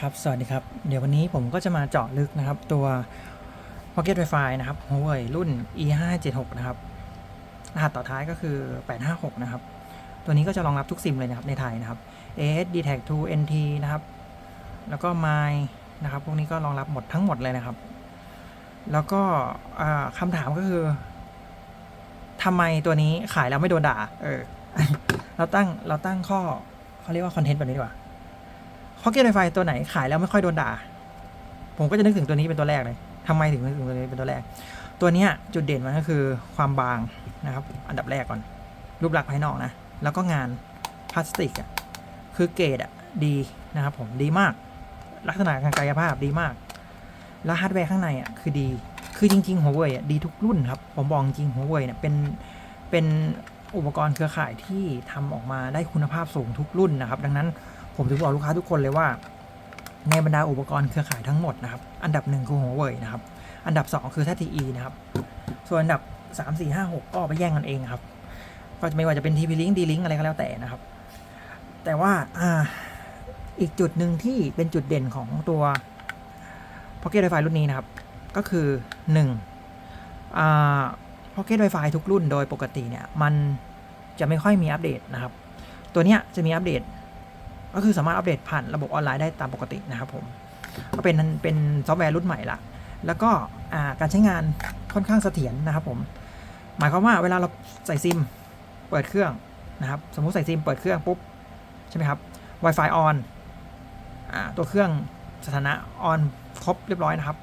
ครับสวัสดีครับ เดี๋ยววันนี้ผมก็จะมาเจาะลึกนะครับ ตัว Pocket Wi-Fi นะครับ Huawei รุ่น E 5 7 6นะครับ รหัสต่อท้ายก็คือ 856 นะครับ ตัวนี้ก็จะรองรับทุกซิมเลยนะครับในไทยนะครับ AS d t a c 2 NT นะครับ แล้วก็ My นะครับ พวกนี้ก็รองรับหมดทั้งหมดเลยนะครับ แล้วก็คำถามก็คือทำไมตัวนี้ขายแล้วไม่โดนด่า เออ เราตั้งเราตั้งข้อเขาเรียกว่าคอนเทนต์แบบนี้ดีกว่า Pocket Wi-Fi ตัวไหนขายแล้วไม่ค่อยโดนด่า ผมก็จะนึกถึงตัวนี้เป็นตัวแรกเลยทำไมถึงนึกถึงตัวนี้เป็นตัวแรก ตัวนี้จุดเด่นมันก็คือความบางนะครับ อันดับแรกก่อน รูปลักษณ์ภายนอกนะ แล้วก็งานพลาสติกอะคือเกรดอะดีนะครับผมดีมาก ลักษณะทางกายภาพดีมาก แล้วฮาร์ดแวร์ข้างในอะคือดีคือจริงๆ Huawei อะดีทุกรุ่นครับ ผมบอกจริงๆ Huawei เนี่ยเป็นเป็นอุปกรณ์เครือข่ายที่ทำออกมาได้คุณภาพสูงทุกรุ่นนะครับ ดังนั้น ผมถึงบอกลูกค้าทุกคนเลยว่า ในบรรดาอุปกรณ์เครือข่ายทั้งหมดนะครับ อันดับหนึ่งคือ Huawei นะครับ อันดับ 2 คือ ZTE นะครับ ส่วนอันดับ 3 4 5 6 ก็ไปแย่งกันเองครับ ก็ไม่ว่าจะเป็น TP-Link D-Link อะไรก็แล้วแต่นะครับ แต่ว่าอ่าอีกจุดหนึ่งที่เป็นจุดเด่นของตัว Pocket Wi-Fi รุ่นนี้นะครับ ก็คือ1อ่า Pocket Wi-Fi ทุกรุ่นโดยปกติเนี่ย มันจะไม่ค่อยมีอัปเดตนะครับ ตัวเนี้ยจะมีอัปเดต ก็คือสามารถอัปเดตผ่านระบบออนไลน์ได้ตามปกตินะครับผมก็เป็นเป็นซอฟต์แวร์รุ่นใหม่ละแล้วก็การใช้งานค่อนข้างเสถียรนะครับผมหมายความว่าเวลาเราใส่ซิมเปิดเครื่องนะครับสมมุติใส่ซิมเปิดเครื่องปุ๊บใช่ไหมครับ Wi-Fi on อ่าตัวเครื่องสถานะ on ครบเรียบร้อยนะครับ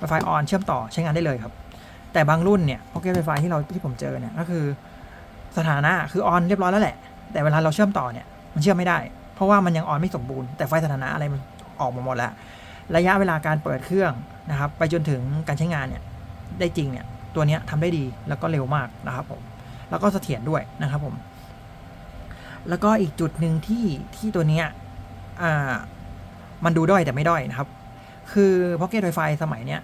Wi-Fi on เชื่อมต่อใช้งานได้เลยครับ แต่บางรุ่นเนี่ย Pocket Wi-Fi ที่เราที่ผมเจอเนี่ยก็คือสถานะคือ on เรียบร้อยแล้วแหละ แต่เวลาเราเชื่อมต่อเนี่ยมันเชื่อมไม่ได้ เพราะว่ามันยังออนไม่สมบูรณ์แต่ไฟสถานะอะไรมันออกมาหมดแล้ว ระยะเวลาการเปิดเครื่องนะครับ ไปจนถึงการใช้งานเนี่ยได้จริงเนี่ยตัวนี้ทำได้ดีแล้วก็เร็วมากนะครับผมแล้วก็เสถียรด้วยนะครับผม แล้วก็อีกจุดหนึ่งที่ที่ตัวเนี้ยอ่ามันดูด้อยแต่ไม่ด้อยนะครับ คือ Pocket Wi-Fi สมัยเนี้ย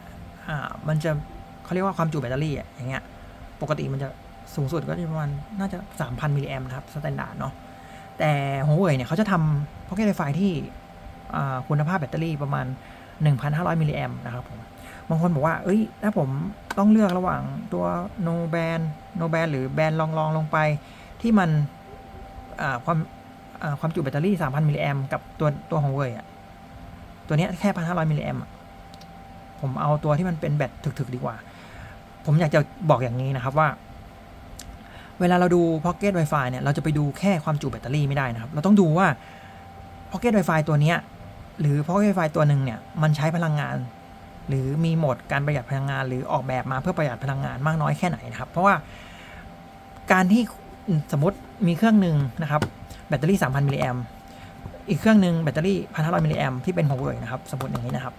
อ่ามันจะเขาเรียกว่าความจุแบตเตอรี่อย่างเงี้ยปกติมันจะสูงสุดก็จะประมาณน่าจะ 3,000มิลลิแอมนะครับสแตนดาร์ดเนาะ แต่ Huawei เนี่ยเขาจะทำ Pocket Wi-Fi ที่คุณภาพแบตเตอรี่ประมาณ 1,500 มิลลิแอมนะครับผมบางคนบอกว่า เอ้ย ถ้าผมต้องเลือกระหว่างตัว no band no band หรือแบนลองลองลงไป ที่มันความความจุแบตเตอรี่ 3,000 มิลลิแอมกับตัวตัว Huawei อะตัวเนี้ยแค่ 1,500 มิลลิแอมผมเอาตัวที่มันเป็นแบตถึกๆ ดีกว่า ผมอยากจะบอกอย่างนี้นะครับว่า เวลาเราดู Pocket Wi-Fi เนี่ยเราจะไปดูแค่ความจุแบตเตอรี่ไม่ได้นะครับ เราต้องดูว่า Pocket Wi-Fi ตัวเนี้ยหรือ Pocket Wi-Fi ตัวหนึ่งเนี่ยมันใช้พลังงาน หรือมีโหมดการประหยัดพลังงาน หรือออกแบบมาเพื่อประหยัดพลังงานมากน้อยแค่ไหนนะครับ เพราะว่าการที่สมมติมีเครื่องหนึ่งนะครับแบตเตอรี่ 3,000มิลลิแอมอีกเครื่องหนึ่งแบตเตอรี่1,500มิลลิแอมที่เป็น Huawei นะครับสมมติอย่างนี้นะครับ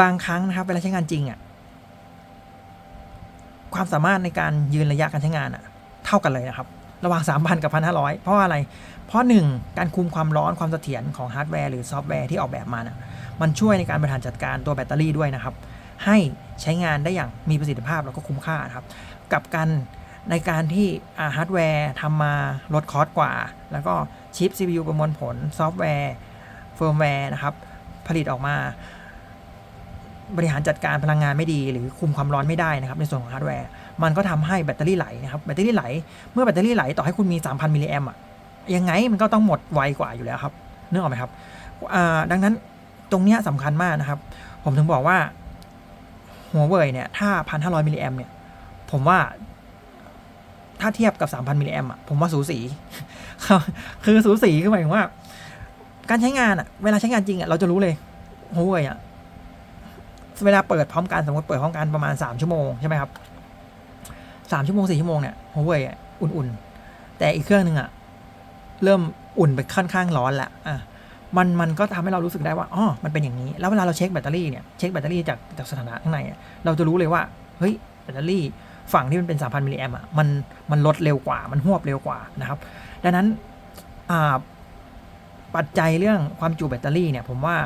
บางครั้งนะครับเวลาใช้งานจริงอะ่ะ ความสามารถในการยืนระยะการใช้งานอะ่ะเท่ากันเลยนะครับ ระหว่าง 3,000 กับ 1,500 เพราะาอะไร เพราะหนึ่งการคุมความร้อนความเสถียรของฮาร์ดแวร์หรือซอฟต์แวร์ที่ออกแบบมานะมันช่วยในการบริหารจัดการตัวแบตเตอรี่ด้วยนะครับ ให้ใช้งานได้อย่างมีประสิทธิภาพแล้วก็คุ้มค่าครับ กับกันในการที่ฮาร์ดแวร์ทำมาลดคอสกว่า แล้วก็ชิป CPU ประมวลผลซอฟต์แวร์เฟิร์มแวร์นะครับ ผลิตออกมา บริหารจัดการพลังงานไม่ดี หรือคุมความร้อนไม่ได้นะครับในส่วนของฮาร์ดแวร์มันก็ทำให้แบตเตอรี่ไหลนะครับแบตเตอรี่ไหล เมื่อแบตเตอรี่ไหลต่อให้คุณมี 3,000มิลลิแอมอะยังไงมันก็ต้องหมดไวกว่าอยู่แล้วครับนึกออกไหมครับดังนั้นตรงนี้ยสำคัญมากนะครับ ผมถึงบอกว่าหัวเว่ยเนี่ยถ้า 1,500มิลลิแอมเนี่ยผมว่าถ้าเทียบกับ 3,000มิลลิแอมอะผมว่าสูสี คือสูสีคือหมายถึงว่า การใช้งานอะเวลาใช้งานจริงอะเราจะรู้เลยหัวเว่ยอะ เวลาเปิดพร้อมกันสมมติเปิดพร้อมกันประมาณ 3 ชั่วโมงใช่ไหมครับสามชั่วโมงสี่ชั่วโมงเนี่ยหัวเว่ยอุ่นๆ แต่อีกเครื่องหนึ่งอะเริ่มอุ่นไปค่อนข้างร้อนละอะมันมันก็ทำให้เรารู้สึกได้ว่าอ๋อมันเป็นอย่างนี้ แล้วเวลาเราเช็คแบตเตอรี่เนี่ยเช็คแบตเตอรี่จากจากสถานะข้างในเราจะรู้เลยว่าเฮ้ยแบตเตอรี่ฝั่งที่มันเป็น 3,000มิลลิแอมอะมันมันลดเร็วกว่า มันหวบเร็วกว่านะครับ ดังนั้นปัจจัยเรื่องความจุแบตเตอรี่เนี่ยผมว่า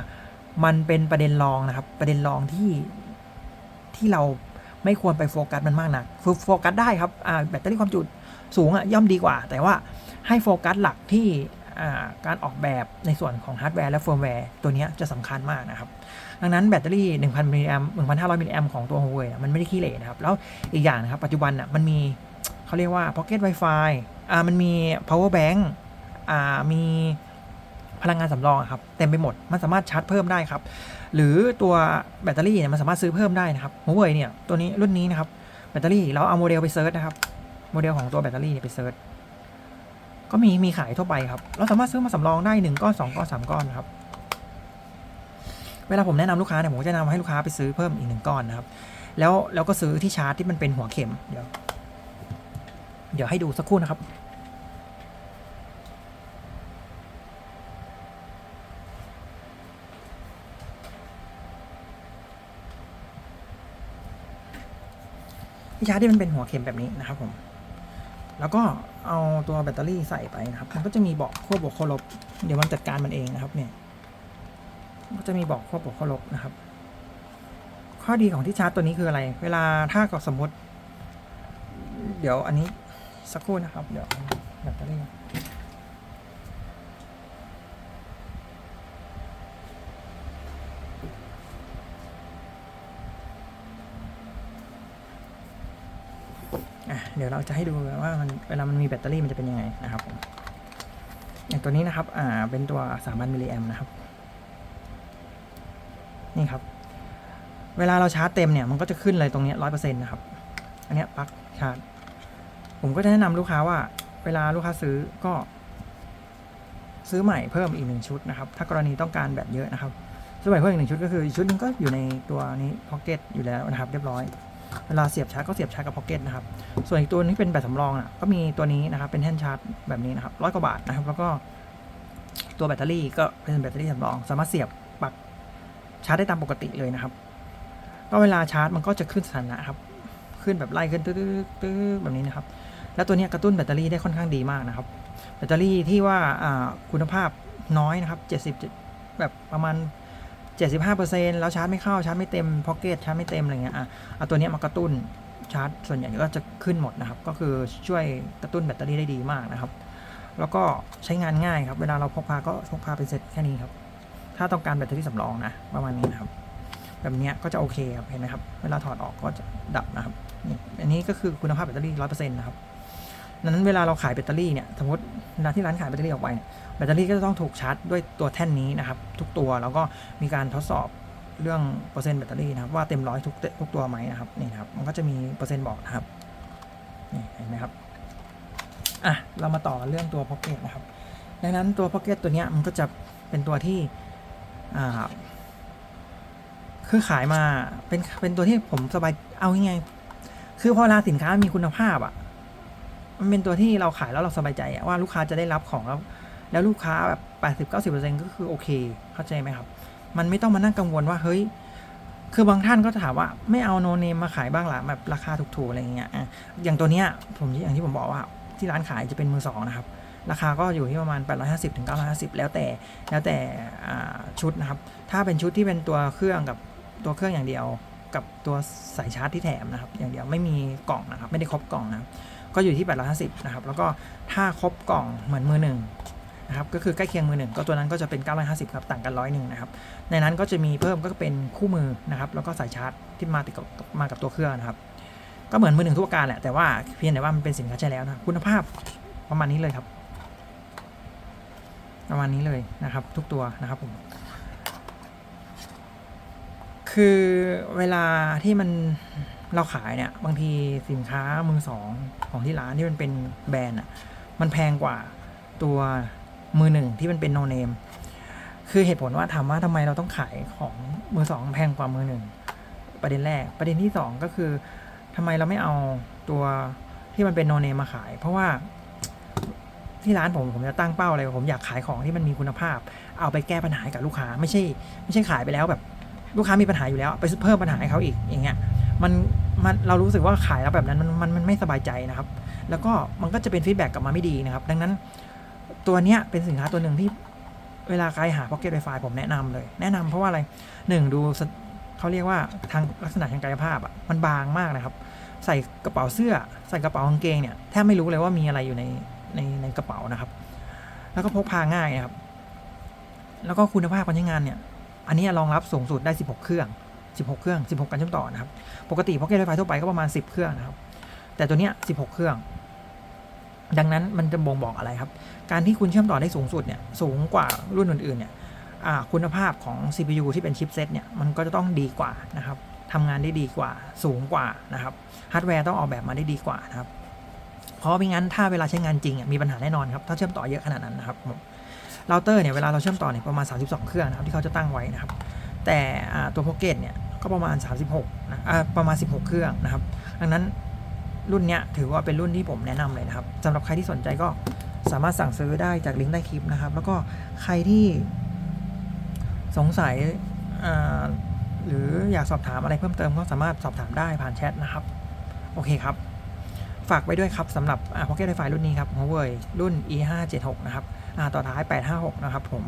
มันเป็นประเด็นรองนะครับ ประเด็นรองที่ที่เราไม่ควรไปโฟกัสมันมากนักคือโฟกัสได้ครับอ่าแบตเตอรี่ความจุสูงอะย่อมดีกว่า แต่ว่าให้โฟกัสหลักที่การออกแบบในส่วนของฮาร์ดแวร์และเฟิร์มแวร์ตัวนี้จะสำคัญมากนะครับ ดังนั้นแบตเตอรี่ 1,000 มิลลิแอม1,500 มิลลิแอมของตัว Huawei มันไม่ได้ขี้เหร่นะครับ แล้วอีกอย่างนะครับ ปัจจุบันอะมันมีเขาเรียกว่า Pocket Wi-Fi อ่ามันมี power bank อ่ามี พลังงานสำรองครับเต็มไปหมดมันสามารถชาร์จเพิ่มได้ครับ หรือตัวแบตเตอรี่เนี่ยมันสามารถซื้อเพิ่มได้นะครับ Huawei เนี่ยตัวนี้รุ่นนี้นะครับแบตเตอรี่เราเอาโมเดลไปเซิร์ชนะครับโมเดลของตัวแบตเตอรี่เนี่ยไปเซิร์ชก็มีมีขายทั่วไปครับ เราสามารถซื้อมาสำรองได้หนึ่งก้อนสองก้อนสามก้อนนะครับเวลาผมแนะนำลูกค้าเนี่ยผมจะแนะนำให้ลูกค้าไปซื้อเพิ่มอีกหนึ่งก้อนนะครับ แล้วแล้วก็ซื้อที่ชาร์จที่มันเป็นหัวเข็มเดี๋ยว เดี๋ยวให้ดูสักครู่นะครับ ที่ชาร์จที่มันเป็นหัวเข็มแบบนี้นะครับผมแล้วก็เอาตัวแบตเตอรี่ใส่ไปนะครับ มันก็จะมีบอกควบบวกควบลบ เดี๋ยวมันจัดการมันเองนะครับเนี่ยก็จะมีบอกควบบวกควบลบนะครับ ข้อดีของที่ชาร์จตัวนี้คืออะไร เวลาถ้าก็สมมติ เดี๋ยวอันนี้สักครู่นะครับ เดี๋ยวแบตเตอรี่ เดี๋ยวเราจะให้ดูว่ามันเวลามันมีแบตเตอรี่มันจะเป็นยังไงนะครับผมอย่างตัวนี้นะครับอ่าเป็นตัว3,000มิลลิแอมนะครับ นี่ครับ เวลาเราชาร์จเต็มเนี่ยมันก็จะขึ้นเลยตรงนี้ร้อยเปอร์เซ็นต์นะครับ อันนี้ปลั๊กชาร์จ ผมก็จะแนะนำลูกค้าว่า เวลาลูกค้าซื้อก็ ซื้อใหม่เพิ่มอีกหนึ่งชุดนะครับ ถ้ากรณีต้องการแบตเยอะนะครับซื้อใหม่เพิ่มอีกหนึ่งชุดก็คือชุดนึงก็อยู่ในตัวนี้พ็อกเก็ตอยู่แล้วนะครับ เรียบร้อย เวลาเสียบชาร์จก็เสียบชาร์จกับพ็อกเก็ตนะครับ ส่วนอีกตัวนี้เป็นแบตสำรองอะก็มีตัวนี้นะครับ เป็นแท่นชาร์จแบบนี้นะครับร้อยกว่าบาทนะครับ แล้วก็ตัวแบตเตอรี่ก็เป็นแบตเตอรี่สำรอง สามารถเสียบปลั๊กชาร์จได้ตามปกติเลยนะครับ ก็เวลาชาร์จมันก็จะขึ้นสถานะครับ ขึ้นแบบไล่ขึ้นตื้อๆแบบนี้นะครับ แล้วตัวนี้กระตุ้นแบตเตอรี่ได้ค่อนข้างดีมากนะครับ แบตเตอรี่ที่ว่าอ่าคุณภาพน้อยนะครับ 70แบบประมาณ 75%แล้วชาร์จไม่เข้าชาร์จไม่เต็มพ็อกเก็ตชาร์จไม่เต็มอะไรเงี้ยอะเอาตัวนี้มากระตุ้นชาร์จ ส่วนใหญ่ก็จะขึ้นหมดนะครับ ก็คือช่วยกระตุ้นแบตเตอรี่ได้ดีมากนะครับ แล้วก็ใช้งานง่ายครับเวลาเราพกพาก็พกพาไปเสร็จแค่นี้ครับ ถ้าต้องการแบตเตอรี่สำรองนะประมาณนี้นะครับ แบบนี้ก็จะโอเคครับเห็นไหมครับ เวลาถอดออกก็จะดับนะครับนี่อันนี้ก็คือคุณภาพแบตเตอรี่ร้อยเปอร์เซ็นต์นะครับดังนั้นเวลาเราขายแบตเตอรี่เนี่ยสมมติ เวลาที่ร้านขายแบตเตอรี่ออกไปเนี่ยแบตเตอรี่ก็จะต้องถูกชาร์จด้วยตัวแท่นนี้นะครับทุกตัวแล้วก็มีการทดสอบเรื่องเปอร์เซ็นต์แบตเตอรี่นะครับว่าเต็มร้อยทุกตทุกตัวไหมนะครับนี่นะครับมันก็จะมีเปอร์เซ็นต์บอกนะครับนี่เห็นไหมครับอะเรามาต่อเรื่องตัวพ็อกเก็ตนะครับดังนั้นตัวพ็อกเก็ตตัวเนี้ยมันก็จะเป็นตัวที่อ่าคือขายมาเป็นเป็นตัวที่ผมสบายเอายังไง คือพอเวลาสินค้ามีคุณภาพอะ่ะ มันเป็นตัวที่เราขายแล้วเราสบายใจว่าลูกค้าจะได้รับของแล้ว แล้วลูกค้าแบบแปดสิบเก้าสิบเปอร์เซ็นก็คือโอเค เข้าใจไหมครับ มันไม่ต้องมานั่งกังวลว่าเฮ้ยคือบางท่านก็ถามว่าไม่เอาโนเนมมาขายบ้างหรอแบบราคาถูกๆอะไรเงี้ยอย่างตัวเนี้ยผมอย่างที่ผมบอกว่าที่ร้านขายจะเป็นมือสองนะครับ ราคาก็อยู่ที่ประมาณ 850ถึง950 แล้วแต่แล้วแต่ชุดนะครับ ถ้าเป็นชุดที่เป็นตัวเครื่องกับตัวเครื่องอย่างเดียว กับตัวสายชาร์จที่แถมนะครับ อย่างเดียวไม่มีกล่องนะครับ ไม่ได้ครบกล่องนะครับ ก็อยู่ที่ 850นะครับแล้วก็ถ้าครบกล่องเหมือนมือหนึ่งนะครับก็คือใกล้เคียงมือหนึ่งก็ตัวนั้นก็จะเป็น 950ครับต่างกันร้อยหนึ่งนะครับในนั้นก็จะมีเพิ่มก็เป็นคู่มือนะครับแล้วก็สายชาร์จที่มาติดกับมากับตัวเครื่องนะครับก็เหมือนมือหนึ่งทุกประการแหละแต่ว่าเพียงแต่ว่ามันเป็นสินค้าใช้แล้วนะคุณภาพประมาณนี้เลยครับประมาณนี้เลยนะครับ ทุกตัวนะครับผมคือเวลาที่มัน เราขายเนี่ยบางทีสินค้ามือสองของที่ร้านที่มันเป็นแบรนด์อะมันแพงกว่าตัวมือหนึ่งที่มันเป็นโนเนมคือเหตุผลว่าถามว่าทำไมเราต้องขายของมือสองแพงกว่ามือหนึ่งประเด็นแรก ประเด็นที่สองก็คือทำไมเราไม่เอาตัวที่มันเป็นโนเนมมาขาย เพราะว่าที่ร้านผมผมจะตั้งเป้าอะไรผมอยากขายของที่มันมีคุณภาพ เอาไปแก้ปัญหาให้กับลูกค้า ไม่ใช่ ไม่ใช่ขายไปแล้วแบบ ลูกค้ามีปัญหาอยู่แล้ว ไปเพิ่มปัญหาให้เขาอีกอย่างเงี้ย มันมันเรารู้สึกว่าขายแล้วแบบนั้นมันมันมันไม่สบายใจนะครับ แล้วก็มันก็จะเป็นฟีดแบ็กกลับมาไม่ดีนะครับ ดังนั้นตัวเนี้ยเป็นสินค้าตัวหนึ่งที่เวลาใครหา Pocket Wi-Fi ผมแนะนำเลย แนะนำเพราะว่าอะไรหนึ่งดูเขาเรียกว่าทางลักษณะทางกายภาพอะมันบางมากนะครับ ใส่กระเป๋าเสื้อ ใส่กระเป๋ากางเกงเนี่ยแทบไม่รู้เลยว่ามีอะไรอยู่ในในในกระเป๋านะครับ แล้วก็พกพาง่ายนะครับ แล้วก็คุณภาพการใช้งานเนี่ย อันนี้รองรับสูงสุดได้ 16 เครื่อง 16 เครื่อง 16 การเชื่อมต่อนะครับ ปกติ Pocket Wi-Fi ทั่วไปก็ประมาณ 10 เครื่องนะครับ แต่ตัวเนี้ย 16 เครื่อง ดังนั้นมันจะบ่งบอกอะไรครับ การที่คุณเชื่อมต่อได้สูงสุดเนี่ย สูงกว่ารุ่นอื่นๆเนี่ยคุณภาพของ CPU ที่เป็นชิปเซตเนี่ย มันก็จะต้องดีกว่านะครับทำงานได้ดีกว่า สูงกว่านะครับ ฮาร์ดแวร์ต้องออกแบบมาได้ดีกว่านะครับ เพราะไม่งั้นถ้าเวลาใช้งานจริงอะมีปัญหาแน่นอนครับ ถ้าเชื่อมต่อเยอะขนาดนั้นนะครับเราเตอร์เนี่ยเวลาเราเชื่อมต่อเนี่ยประมาณ 32 เครื่องนะครับที่เขาจะตั้งไว้นะครับ แต่ตัวพ็อกเก็ตเนี่ย ก็ประมาณ 36นะอ่าประมาณ 16 เครื่องนะครับ ดังนั้นรุ่นเนี้ยถือว่าเป็นรุ่นที่ผมแนะนำเลยนะครับสำหรับใครที่สนใจก็สามารถสั่งซื้อได้จากลิงก์ใต้คลิปนะครับ แล้วก็ใครที่สงสัยอ่าหรืออยากสอบถามอะไรเพิ่มเติมก็สามารถสอบถามได้ผ่านแชทนะครับ โอเคครับ ฝากไว้ด้วยครับสำหรับอ่า Pocket Wi-Fi รุ่นนี้ครับ Huawei รุ่น E576 นะครับอ่าต่อท้าย 856 นะครับผม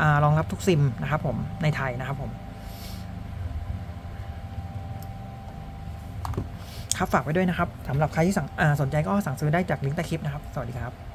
อ่ารองรับทุกซิมนะครับผมในไทยนะครับผม ครับ ฝากไว้ด้วยนะครับสำหรับใครที่สั่งสนใจก็สั่งซื้อได้จากลิงก์ใต้คลิปนะครับ สวัสดีครับ